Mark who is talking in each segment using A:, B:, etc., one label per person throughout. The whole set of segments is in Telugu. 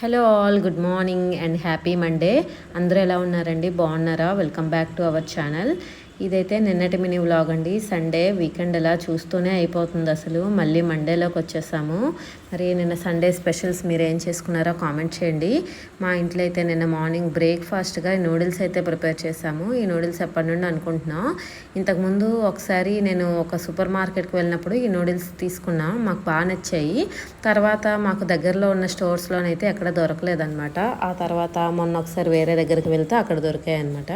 A: Hello all good morning and happy Monday అందరూ ఎలా ఉన్నారండి? బాగున్నారా? Welcome back to our channel ఇదైతే నిన్నటి మినీ వ్లాగ్ అండి. సండే వీకెండ్ ఎలా చూస్తూనే అయిపోతుంది అసలు. మళ్ళీ మండేలోకి వచ్చేసాము. మరి నిన్న సండే స్పెషల్స్ మీరు ఏం చేసుకున్నారో కామెంట్ చేయండి. మా ఇంట్లో అయితే నిన్న మార్నింగ్ బ్రేక్ఫాస్ట్గా ఈ నూడిల్స్ అయితే ప్రిపేర్ చేశాము. ఈ నూడిల్స్ ఎప్పటి నుండి అనుకుంటున్నాం. ఇంతకుముందు ఒకసారి నేను ఒక సూపర్ మార్కెట్కి వెళ్ళినప్పుడు ఈ నూడిల్స్ తీసుకున్నా. మాకు బాగా నచ్చాయి. తర్వాత మాకు దగ్గరలో ఉన్న స్టోర్స్లోనైతే ఎక్కడ దొరకలేదన్నమాట. ఆ తర్వాత మొన్న ఒకసారి వేరే దగ్గరికి వెళ్తే అక్కడ దొరికాయి అనమాట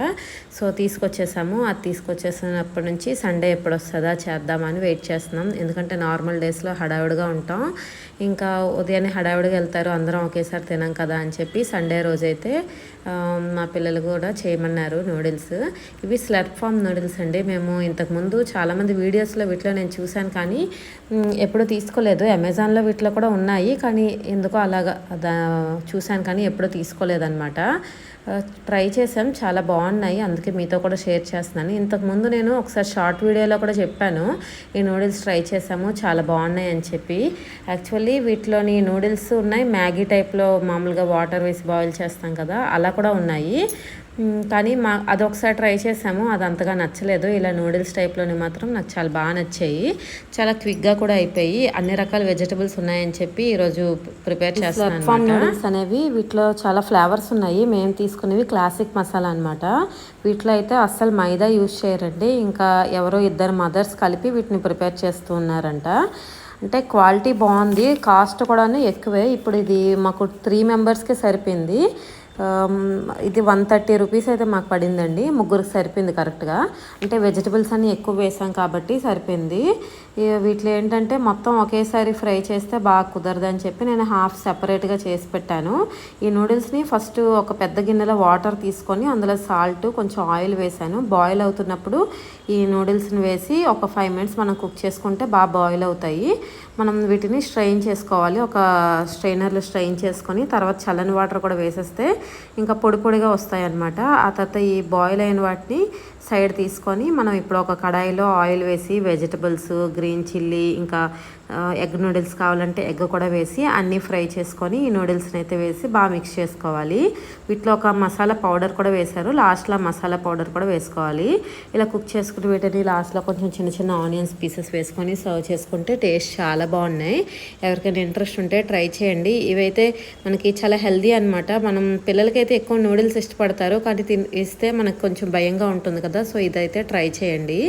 A: సో తీసుకొచ్చేసాము. అది తీసుకొచ్చేసినప్పటి నుంచి సండే ఎప్పుడు వస్తుందా చేద్దామని వెయిట్ చేస్తున్నాం. ఎందుకంటే నార్మల్ డేస్లో హడావుడిగా ఉంటాం. ఇంకా ఉదయాన్నే హడావిడిగా వెళ్తారు. అందరం ఒకేసారి తినాం కదా అని చెప్పి సండే రోజైతే మా పిల్లలు కూడా చేయమన్నారు నూడిల్స్. ఇవి స్లర్ప్ ఫామ్ నూడిల్స్ అండి. మేము ఇంతకుముందు చాలామంది వీడియోస్లో వీటిలో నేను చూశాను కానీ ఎప్పుడు తీసుకోలేదు. అమెజాన్లో వీటిలో కూడా ఉన్నాయి కానీ ఎందుకో అలాగా దా చూశాను కానీ ఎప్పుడు తీసుకోలేదన్నమాట. ట్రై చేసాం చాలా బాగున్నాయి. అందుకే మీతో కూడా షేర్ చేస్తున్నాను. ఇంతకుముందు నేను ఒకసారి షార్ట్ వీడియోలో కూడా చెప్పాను ఈ నూడిల్స్ ట్రై చేసాము చాలా బాగున్నాయి అని చెప్పి. యాక్చువల్లీ వీటిలోని నూడిల్స్ ఉన్నాయి మ్యాగీ టైప్లో మామూలుగా వాటర్ వేసి బాయిల్ చేస్తాం కదా అలా కూడా ఉన్నాయి. కానీ మా అదొకసారి ట్రై చేసాము అది అంతగా నచ్చలేదు. ఇలా నూడిల్స్ టైప్లోని మాత్రం నాకు చాలా బాగా నచ్చాయి. చాలా క్విక్గా కూడా అయిపోయి అన్ని రకాల వెజిటబుల్స్ ఉన్నాయని చెప్పి ఈరోజు ప్రిపేర్ చేస్తాను నూడిల్స్ అనేవి వీటిలో చాలా ఫ్లేవర్స్ ఉన్నాయి. మేము తీసుకునేవి క్లాసిక్ మసాలా అనమాట వీటిలో అయితే అస్సలు మైదా యూజ్ చేయరండి. ఇంకా ఎవరో ఇద్దరు మదర్స్ కలిపి వీటిని ప్రిపేర్ చేస్తూ ఉన్నారంట. అంటే క్వాలిటీ బాగుంది. కాస్ట్ కూడా ఎక్కువే. ఇప్పుడు ఇది మాకు త్రీ మెంబర్స్కే సరిపోయింది. ఇది వన్ థర్టీ రూపీస్ అయితే మాకు పడిందండి. ముగ్గురికి సరిపోయింది కరెక్ట్గా అంటే వెజిటబుల్స్ అన్ని ఎక్కువ వేసాం కాబట్టి సరిపోయింది. వీటిలో ఏంటంటే మొత్తం ఒకేసారి ఫ్రై చేస్తే బాగా కుదరదని చెప్పి నేను హాఫ్ సెపరేట్గా చేసి పెట్టాను. ఈ నూడిల్స్ని ఫస్ట్ ఒక పెద్ద గిన్నెలో వాటర్ తీసుకొని అందులో సాల్ట్ కొంచెం ఆయిల్ వేసాను. బాయిల్ అవుతున్నప్పుడు ఈ నూడిల్స్ని వేసి ఒక ఫైవ్ మినిట్స్ మనం కుక్ చేసుకుంటే బాగా బాయిల్ అవుతాయి. మనం వీటిని స్ట్రెయిన్ చేసుకోవాలి. ఒక స్ట్రైనర్లు స్ట్రెయిన్ చేసుకొని తర్వాత చల్లని వాటర్ కూడా వేసేస్తే ఇంకా పొడి పొడిగా వస్తాయి అన్నమాట ఆ తర్వాత ఈ బాయిల్ అయిన వాటిని సైడ్ తీసుకొని మనం ఇప్పుడు ఒక కడాయిలో ఆయిల్ వేసి వెజిటబుల్స్ గ్రీన్ చిల్లీ ఇంకా ఎగ్ నూడిల్స్ కావాలంటే ఎగ్ కూడా వేసి అన్నీ ఫ్రై చేసుకొని ఈ నూడిల్స్ని అయితే వేసి బాగా మిక్స్ చేసుకోవాలి. వీటిలో ఒక మసాలా పౌడర్ కూడా వేశారు. లాస్ట్లో మసాలా పౌడర్ కూడా వేసుకోవాలి. ఇలా కుక్ చేసుకుని వీటిని లాస్ట్లో కొంచెం చిన్న చిన్న ఆనియన్స్ పీసెస్ వేసుకొని సర్వ్ చేసుకుంటే టేస్ట్ చాలా బాగున్నాయి. ఎవరికైనా ఇంట్రెస్ట్ ఉంటే ట్రై చేయండి. ఇవైతే మనకి చాలా హెల్దీ అనమాట మనం పిల్లలకైతే ఎక్కువ నూడిల్స్ ఇష్టపడతారు. కానీ తిని ఇస్తే మనకు కొంచెం భయంగా ఉంటుంది కదా. సో ఇదైతే ట్రై చేయండి.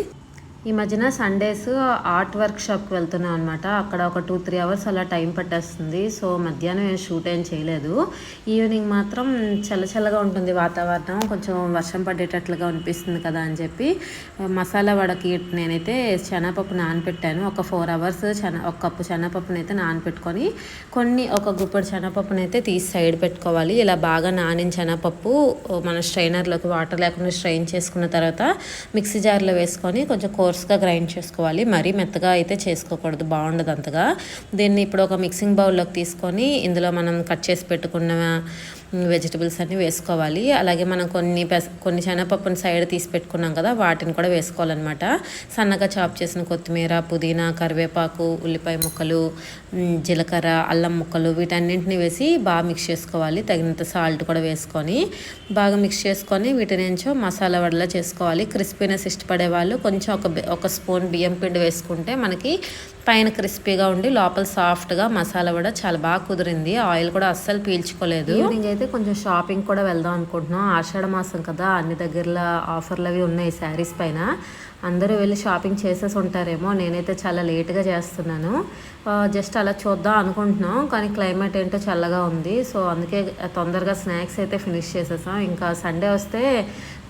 A: ఈ మధ్యన సండేస్ ఆర్ట్ వర్క్ షాప్కి వెళ్తున్నాం అనమాట అక్కడ ఒక టూ త్రీ అవర్స్ అలా టైం పట్టేస్తుంది. సో మధ్యాహ్నం ఏం షూట్ ఏం చేయలేదు. ఈవినింగ్ మాత్రం చల్ల చల్లగా ఉంటుంది వాతావరణం. కొంచెం వర్షం పడేటట్లుగా అనిపిస్తుంది కదా అని చెప్పి మసాలా వడకి నేనైతే శనగపప్పు నానబెట్టాను ఒక ఫోర్ అవర్స్ శన ఒక కప్పు శనగపప్పుని అయితే నానబెట్టుకొని కొన్ని ఒక గుప్పటి శనగపప్పునైతే అయితే తీసి సైడ్ పెట్టుకోవాలి. ఇలా బాగా నానిన శనగపప్పు మన స్ట్రైనర్లోకి వాటర్ లేకుండా స్ట్రైన్ చేసుకున్న తర్వాత మిక్సీ జార్లో వేసుకొని కొంచెం కోర్స్గా గ్రైండ్ చేసుకోవాలి. మరీ మెత్తగా అయితే చేసుకోకూడదు. బాగుండదు అంతగా దీన్ని ఇప్పుడు ఒక మిక్సింగ్ బౌల్లోకి తీసుకొని ఇందులో మనం కట్ చేసి పెట్టుకున్న వెజిటబుల్స్ అన్నీ వేసుకోవాలి. అలాగే మనం కొన్ని పెస కొన్ని శనగపప్పుని సైడ్ తీసి పెట్టుకున్నాం కదా వాటిని కూడా వేసుకోవాలన్నమాట. సన్నగా చాప్ చేసిన కొత్తిమీర పుదీనా కరివేపాకు ఉల్లిపాయ ముక్కలు జీలకర్ర అల్లం ముక్కలు వీటన్నింటిని వేసి బాగా మిక్స్ చేసుకోవాలి. తగినంత సాల్ట్ కూడా వేసుకొని బాగా మిక్స్ చేసుకొని వీటిని నుంచో మసాలా వడలా చేసుకోవాలి. క్రిస్పీనెస్ ఇష్టపడే వాళ్ళు కొంచెం ఒక ఒక స్పూన్ బియ్యం పిండి వేసుకుంటే మనకి పైన క్రిస్పీగా ఉండి లోపల సాఫ్ట్గా మసాలా కూడా చాలా బాగా కుదిరింది. ఆయిల్ కూడా అస్సలు పీల్చుకోలేదు. ఈవినింగ్ అయితే కొంచెం షాపింగ్ కూడా వెళ్దాం అనుకుంటున్నాం. ఆషాఢ మాసం కదా అన్ని దగ్గరలో ఆఫర్లు అవి ఉన్నాయి శారీస్ పైన. అందరూ వెళ్ళి షాపింగ్ చేసేసి ఉంటారేమో. నేనైతే చాలా లేట్గా చేస్తున్నాను. జస్ట్ అలా చూద్దాం అనుకుంటున్నాం. కానీ క్లైమేట్ ఏంటో చల్లగా ఉంది. సో అందుకే తొందరగా స్నాక్స్ అయితే ఫినిష్ చేసేసాం. ఇంకా సండే వస్తే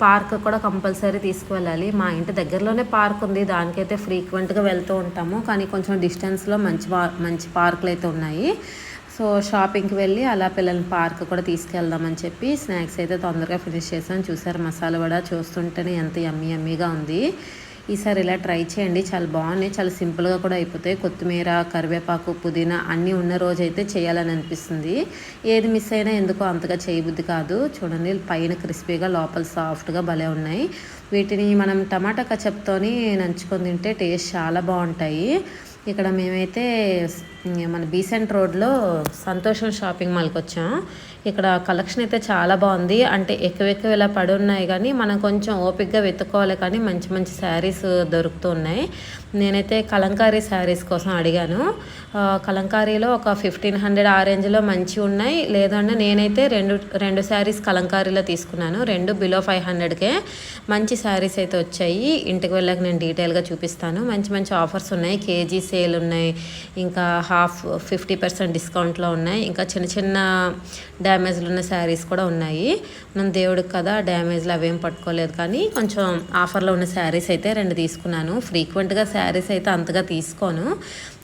A: పార్క్ కూడా కంపల్సరీ తీసుకువెళ్ళాలి. మా ఇంటి దగ్గరలోనే పార్క్ ఉంది. దానికైతే ఫ్రీక్వెంట్గా వెళ్తూ ఉంటాము. కానీ కొంచెం డిస్టెన్స్లో మంచి మంచి పార్కులు అయితే ఉన్నాయి. సో షాపింగ్కి వెళ్ళి అలా పిల్లల్ని పార్క్ కూడా తీసుకెళ్దామని చెప్పి స్నాక్స్ అయితే తొందరగా ఫినిష్ చేసాం చూసారు మసాలా వడ చూస్తుంటేనే ఎంత యమ్మీ యమ్మీగా ఉంది. ఈసారి ఇలా ట్రై చేయండి. చాలా బాగున్నాయి. చాలా సింపుల్గా కూడా అయిపోతాయి. కొత్తిమీర కరివేపాకు పుదీనా అన్నీ ఉన్న రోజు అయితే చేయాలని అనిపిస్తుంది. ఏది మిస్ అయినా ఎందుకో అంతగా చేయబుద్ధి కాదు. చూడండి పైన క్రిస్పీగా లోపల సాఫ్ట్గా భలే ఉన్నాయి. వీటిని మనం టమాటా కచప్తోని నంచుకొని తింటే టేస్ట్ చాలా బాగుంటాయి. ఇక్కడ మేమైతే మన బీసెంట్ రోడ్లో సంతోషం షాపింగ్ మాల్కి వచ్చాం ఇక్కడ కలెక్షన్ అయితే చాలా బాగుంది. అంటే ఎక్కువ ఎక్కువ ఇలా పడి ఉన్నాయి కానీ మనం కొంచెం ఓపిక్గా వెతుక్కోవాలి కానీ మంచి మంచి శారీస్ దొరుకుతున్నాయి. నేనైతే కలంకారీ శారీస్ కోసం అడిగాను. కలంకారీలో ఒక ఫిఫ్టీన్ హండ్రెడ్ ఆ రేంజ్లో మంచి ఉన్నాయి. లేదంటే నేనైతే రెండు రెండు శారీస్ కలంకారీలో తీసుకున్నాను. రెండు బిలో ఫైవ్ హండ్రెడ్కే మంచి శారీస్ అయితే వచ్చాయి. ఇంటికి వెళ్ళాక నేను డీటెయిల్గా చూపిస్తాను. మంచి మంచి ఆఫర్స్ ఉన్నాయి. కేజీ సేల్ ఉన్నాయి. ఇంకా హాఫ్ ఫిఫ్టీ పర్సెంట్ డిస్కౌంట్లో ఉన్నాయి. ఇంకా చిన్న చిన్న డ్యామేజ్లు ఉన్న శారీస్ కూడా ఉన్నాయి. మనం దేవుడికి కదా డ్యామేజ్లు అవేం పట్టుకోలేదు. కానీ కొంచెం ఆఫర్లో ఉన్న శారీస్ అయితే రెండు తీసుకున్నాను. ఫ్రీక్వెంట్గా శారీస్ అయితే అంతగా తీసుకోను.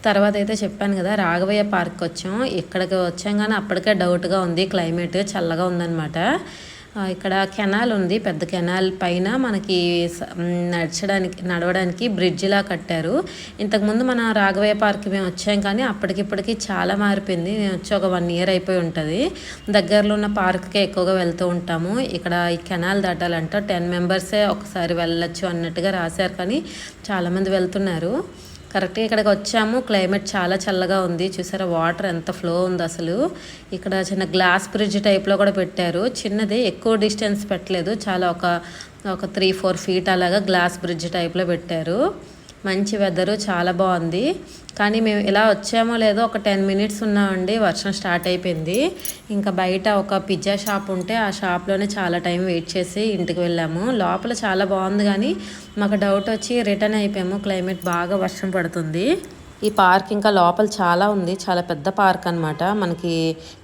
A: తర్వాత అయితే చెప్పాను కదా రాఘవయ్య పార్క్ వచ్చాం. ఇక్కడికి వచ్చాం కానీ అప్పటికే డౌట్గా ఉంది క్లైమేట్ చల్లగా ఉందన్నమాట. ఇక్కడ కెనాల్ ఉంది పెద్ద కెనాల్ పైన మనకి నడచడానికి నడవడానికి బ్రిడ్జిలా కట్టారు. ఇంతకుముందు మన రాఘవయ్య పార్క్ మేము వచ్చాం కానీ అప్పటికిప్పటికి చాలా మారిపోయింది. నేను వచ్చి ఒక వన్ ఇయర్ అయిపోయి ఉంటుంది. దగ్గరలో ఉన్న పార్క్కే ఎక్కువగా వెళ్తూ ఉంటాము. ఇక్కడ ఈ కెనాల్ దాటాలంట. టెన్ మెంబర్సే ఒకసారి వెళ్ళొచ్చు అన్నట్టుగా రాశారు కానీ చాలామంది వెళ్తున్నారు. కరెక్ట్గా ఇక్కడికి వచ్చాము. క్లైమేట్ చాలా చల్లగా ఉంది. చూసారా వాటర్ ఎంత ఫ్లో ఉంది అసలు. ఇక్కడ చిన్న గ్లాస్ బ్రిడ్జ్ టైప్లో కూడా పెట్టారు. చిన్నది ఎక్కువ డిస్టెన్స్ పెట్టలేదు. చాలా ఒక ఒక త్రీ ఫోర్ ఫీట్ అలాగా గ్లాస్ బ్రిడ్జ్ టైప్లో పెట్టారు. మంచి వెదరు చాలా బాగుంది. కానీ మేము ఇలా వచ్చామో లేదో ఒక టెన్ మినిట్స్ ఉన్నామండి వర్షం స్టార్ట్ అయిపోయింది. ఇంకా బయట ఒక పిజ్జా షాప్ ఉంటే ఆ షాప్లోనే చాలా టైం వెయిట్ చేసి ఇంటికి వెళ్ళాము. లోపల చాలా బాగుంది కానీ మాకు డౌట్ వచ్చి రిటర్న్ అయిపోయాము. క్లైమేట్ బాగా వర్షం పడుతుంది. ఈ పార్క్ ఇంకా లోపల చాలా ఉంది. చాలా పెద్ద పార్క్ అన్నమాట. మనకి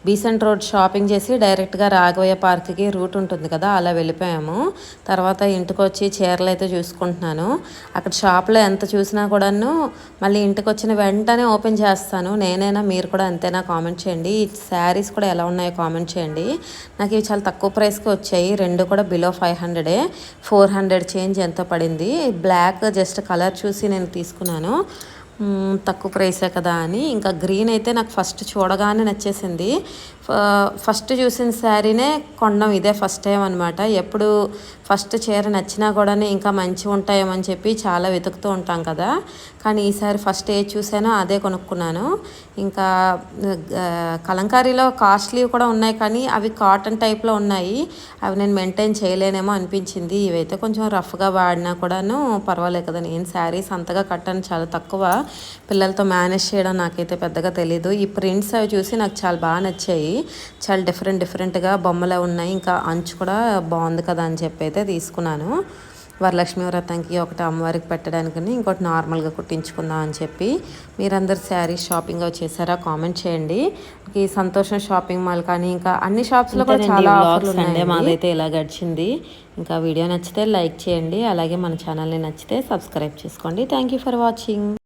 A: బీసెంట్ రోడ్ షాపింగ్ చేసి డైరెక్ట్గా రాఘవయ్య పార్క్కి రూట్ ఉంటుంది కదా అలా వెళ్ళిపోయాము. తర్వాత ఇంటికి వచ్చి చీరలు అయితే చూసుకుంటున్నాను. అక్కడ షాప్లో ఎంత చూసినా కూడాను మళ్ళీ ఇంటికి వచ్చిన వెంటనే ఓపెన్ చేస్తాను. నేనైనా మీరు కూడా అంతేనా కామెంట్ చేయండి. ఈ శారీస్ కూడా ఎలా ఉన్నాయో కామెంట్ చేయండి. నాకు ఇవి చాలా తక్కువ ప్రైస్కి వచ్చాయి. రెండు కూడా బిలో ఫైవ్ హండ్రెడే. ఫోర్ హండ్రెడ్ చేంజ్ ఎంత పడింది. బ్లాక్ జస్ట్ కలర్ చూసి నేను తీసుకున్నాను. తక్కువ ప్రైసే కదా అని. ఇంకా గ్రీన్ అయితే నాకు ఫస్ట్ చూడగానే నచ్చేసింది. ఫస్ట్ చూసిన శారీనే కొనడం ఇదే ఫస్ట్ టైం అనమాట ఎప్పుడు ఫస్ట్ చీర నచ్చినా కూడా ఇంకా మంచిగా ఉంటాయేమని చెప్పి చాలా వెతుకుతూ ఉంటాం కదా. కానీ ఈసారి ఫస్ట్ ఏ చూసానో అదే కొనుక్కున్నాను. ఇంకా కలంకారీలో కాస్ట్లీ కూడా ఉన్నాయి కానీ అవి కాటన్ టైప్లో ఉన్నాయి. అవి నేను మెయింటైన్ చేయలేనేమో అనిపించింది. ఇవైతే కొంచెం రఫ్గా వాడినా కూడాను పర్వాలేదు కదా. నేను శారీస్ అంతగా కట్టాను చాలా తక్కువ పిల్లలతో మేనేజ్ చేయడం నాకైతే పెద్దగా తెలీదు. ఈ ప్రింట్స్ అవి చూసి నాకు చాలా బాగా నచ్చాయి. చాలా డిఫరెంట్ డిఫరెంట్గా బొమ్మలే ఉన్నాయి. ఇంకా అంచు కూడా బాగుంది కదా అని చెప్పి అయితే తీసుకున్నాను. వరలక్ష్మి వ్రతంకి ఒకటి అమ్మవారికి పెట్టడానికి ఇంకోటి నార్మల్గా కుట్టించుకుందాం అని చెప్పి మీరందరు శారీ షాపింగ్ చేశారా కామెంట్ చేయండి. ఈ సంతోషం షాపింగ్ మాల్ కానీ ఇంకా అన్ని షాప్స్లో కూడా చాలా ఆఫర్లు ఉన్నాయి మాదైతే ఇలా గడిచింది. ఇంకా వీడియో నచ్చితే లైక్ చేయండి. అలాగే మన ఛానల్ని నచ్చితే సబ్స్క్రైబ్ చేసుకోండి. Thank you for watching